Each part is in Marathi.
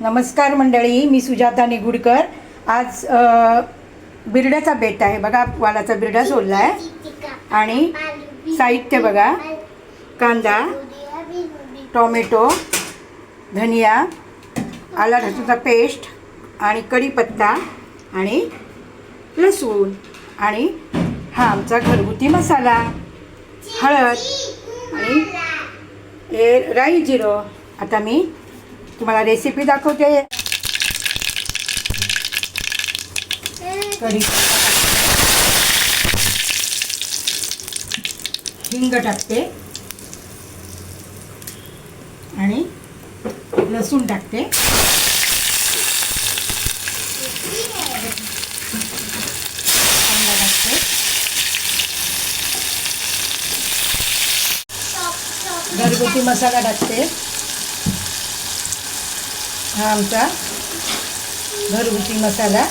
नमस्कार मंडळी मी सुजाता निगुडकर. आज बिरड्याचा बेट आहे. बघा वालाचा बिरडा सोडला आहे आणि साहित्य बघा. कांदा टोमॅटो धनिया आला लसूणचा पेस्ट आणि कढीपत्ता आणि लसूण आणि हा आमचा घरगुती मसाला हळद आणि हे राई जिरो. आता मी तुम्हाला रेसिपी दाखवते. कढी. हिंग टाकते. आणि लसूण टाकते कांदा टाकते. घरगुती मसाला टाकते. हा आमचा घरगुती मसाला.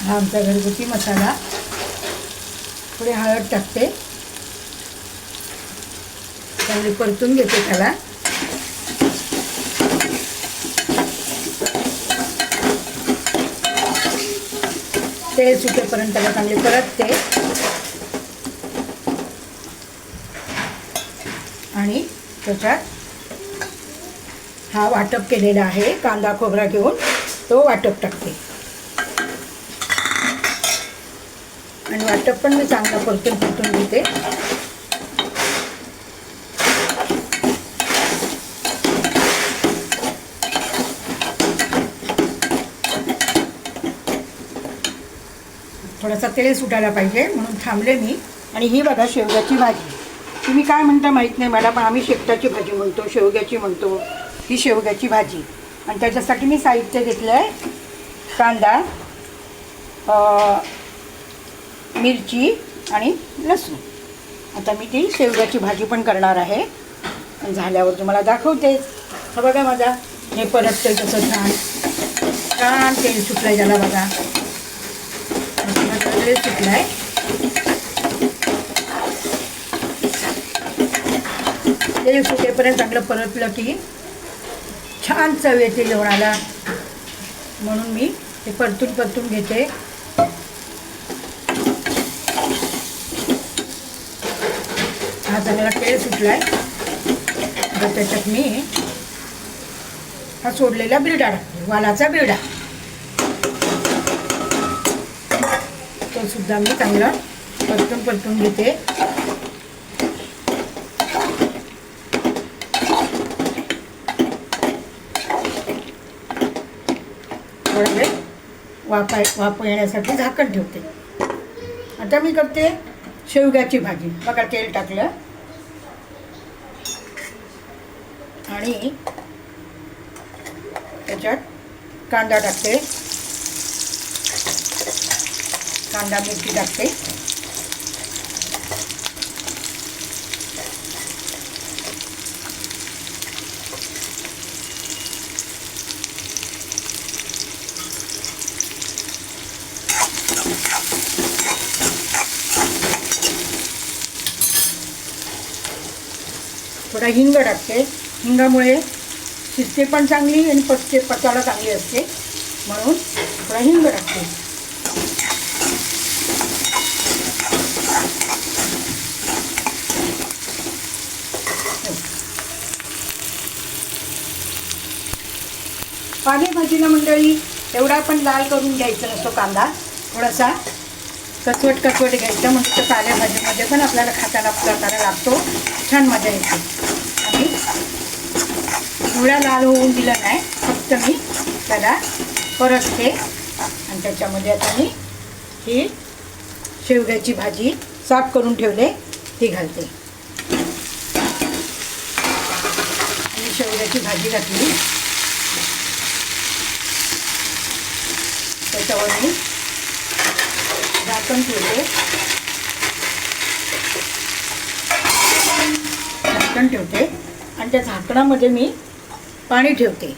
हा आमचा घरगुती मसाला. थोडी हळद टाकते. चांगली परतून घेते त्याला. तेल सुटेपर्यंत त्याला चांगले परतते. आणि त्याच्यात हा वाटप केलेला आहे कांदा खोबरा घेऊन तो वाटप टाकते. आणि वाटप पण मी चांगलं परतून परतून घेते. थोडासा तेल सुटायला पाहिजे म्हणून थांबले मी. आणि ही बघा शेवग्याची भाजी. तुम्ही काय म्हणता माहीत नाही मला पण आम्ही शेपटाची भाजी म्हणतो शेवग्याची म्हणतो. ही शेवग्याची भाजी. आणि त्याच्यासाठी मी साहित्य घेतलं आहे कांदा मिरची आणि लसूण. आता मी ती शेवग्याची भाजी पण करणार आहे. झाल्यावर तुम्हाला दाखवते. हा बघा माझा. हे परत तसं छान. छान तेल सुटलं आहे त्याला बघा. तेल सुटलाय. तेल सुटेपर्यंत चांगलं परतलं की छान चव येते जेवणाला. म्हणून मी ते परतून परतून घेते. हा चांगला तेल सुटलाय. तर त्याच्यात मी हा सोडलेला बिरडा टाकते. वालाचा बिरडा. तो सुद्धा मी चांगला परतून परतून घेते. थोडा वेळ वापाय वाफ येण्यासाठी झाकण ठेवते. आता मी करते शेवग्याची भाजी. बघा तेल टाकलं. आणि त्याच्यात कांदा टाकते. कांदा मिरची टाकते. थोडा हिंग टाकते. हिंगामुळे शिजते पण चांगली आणि पचते पचायला चांगली असते. म्हणून थोडा हिंग टाकते. पालेभाजीला मंडळी एवढा पण लाल करून घ्यायचा नसतो कांदा. थोडासा कचवट कचवट घ्यायचं म्हणजे त्या पालेभाजीमध्ये पण आपल्याला खाताना करताना लागतो. छान मजा येते. आणि एवढा लाल होऊन दिलं नाही फक्त मी त्याला परतते आणि त्याच्यामध्ये आता मी ही शेवग्याची भाजी साफ करून ठेवले ती घालते. आणि शेवग्याची भाजी घातली. त्याच्यावर मी झाकण ठेवते. झाकण ठेवते. आणि त्या झाकणामध्ये मी पाणी ठेवते.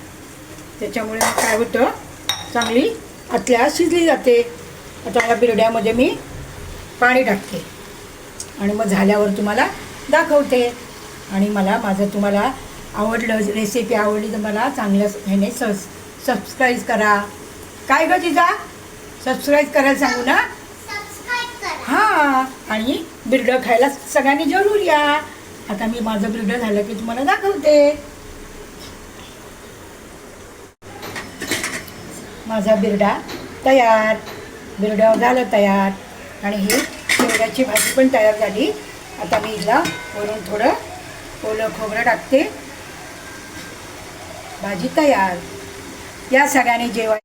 त्याच्यामुळे काय होतं? चांगली आतल्या शिजली जाते. आता या बिरड्यामध्ये मी पाणी टाकते. आणि मग झाल्यावर तुम्हाला दाखवते. आणि मला माझं तुम्हाला आवडलं रेसिपी आवडली तर मला चांगल्या ह्याने सस सबस्क्राईब करा. काय गं जिजा? सबस्क्राईब करायला सांगू ना? हां आणि बिरडं खायला सगळ्यांनी जरूर या. आता मी माझं बिरडं झालं की तुम्हाला दाखवते. माझा बिरडा तयार. बिरडं झालं तयार. आणि ही शेवग्याची भाजी पण तयार झाली. आता मी हिला वरून थोडं ओलं खोबरं टाकते. भाजी तयार. या सगळ्यांनी जेवाय